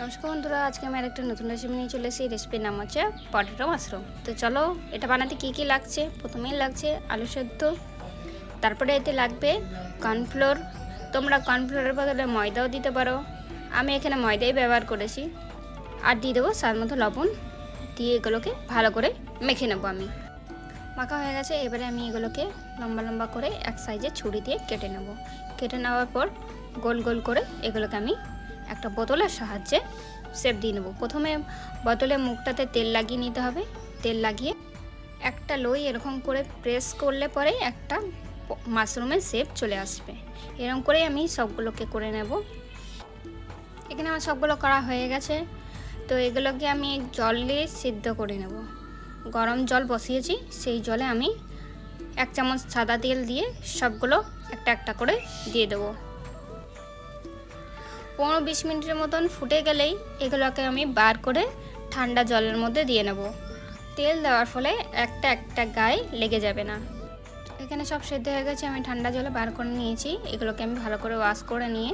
নমস্কার বন্ধুরা, আজকে আমি একটা নতুন রেসিপি নিয়ে চলে এসেছি। রেসিপির নাম হচ্ছে পটেটো মাশরুম তো চলো, এটা বানাতে কি কি লাগছে? প্রথমেই লাগছে আলু সেদ্ধ, তারপরে এতে লাগবে কর্নফ্লোর তোমরা কর্নফ্লোরের বদলে ময়দাও দিতে পারো। আমি এখানে ময়দাই ব্যবহার করেছি। আর দিয়ে দেবো স্বাদ মতো লবণ। দিয়ে এগুলোকে ভালো করে মেখে নেব আমি। মাখা হয়ে গেছে, এবারে আমি এগুলোকে লম্বা লম্বা করে এক সাইজে ছুরি দিয়ে কেটে নেব। কেটে নেওয়ার পর গোল গোল করে এগুলোকে আমি একটা বোতলের সাহায্যে সেপ দিয়ে নেব। প্রথমে বোতলের মুখটাতে তেল লাগিয়ে নিতে হবে। তেল লাগিয়ে একটা লই এরকম করে প্রেস করলে পরে একটা মাশরুমের শেপ চলে আসবে। এরকম করেই আমি সবগুলোকে করে নেব। এখানে আমার সবগুলো করা হয়ে গেছে। তো এগুলোকে আমি জল দিয়ে সিদ্ধ করে নেব। গরম জল বসিয়েছি, সেই জলে আমি এক চামচ সাদা তেল দিয়ে সবগুলো একটা একটা করে দিয়ে দেবো। পনেরো বিশ মিনিটের মতন ফুটে গেলেই এগুলোকে আমি বার করে ঠান্ডা জলের মধ্যে দিয়ে নেব। তেল দেওয়ার ফলে একটা একটা গায়ে লেগে যাবে না। এখানে সব সেদ্ধ হয়ে গেছে, আমি ঠান্ডা জলে বার করে নিয়েছি। এগুলোকে আমি ভালো করে ওয়াশ করে নিয়ে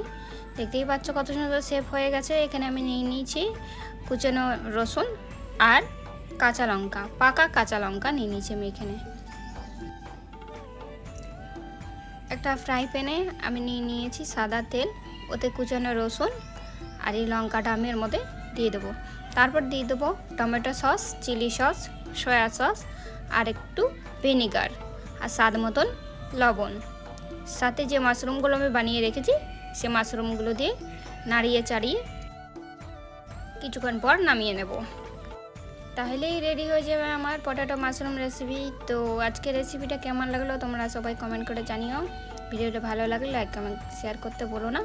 দেখতেই পাচ্ছ কত সুন্দর সেফ হয়ে গেছে। এখানে আমি নিয়ে নিয়েছি কুচানো রসুন আর কাঁচা লঙ্কা, পাকা কাঁচা লঙ্কা নিয়ে নিয়েছি আমি এখানে। একটা ফ্রাই প্যানে আমি নিয়ে নিয়েছি সাদা তেল। ওতে কুচানো রসুন আর এই লঙ্কাটা আমি এর মধ্যে দিয়ে দেবো। তারপর দিয়ে দেবো tomato sauce, chilli sauce, soya sauce আর একটু ভিনিগার আর স্বাদ মতন লবণ। সাথে যে মাশরুমগুলো আমি বানিয়ে রেখেছি, সে মাশরুমগুলো দিয়ে নাড়িয়ে চাড়িয়ে কিছুক্ষণ পর নামিয়ে নেব। তাহলেই রেডি হয়ে যাবে আমার পটাটো মাশরুম রেসিপি তো আজকের রেসিপিটা কেমন লাগল তোমরা সবাই কমেন্ট করে জানিও। ভিডিওটা ভালো লাগলে লাইক কমেন্ট শেয়ার করতে বলো না।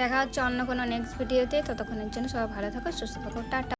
দেখা হচ্ছে অন্য কোনো নেক্সট ভিডিওতে ততক্ষণের জন্য সবাই ভালো থাকো সুস্থ থাকো। টাটা।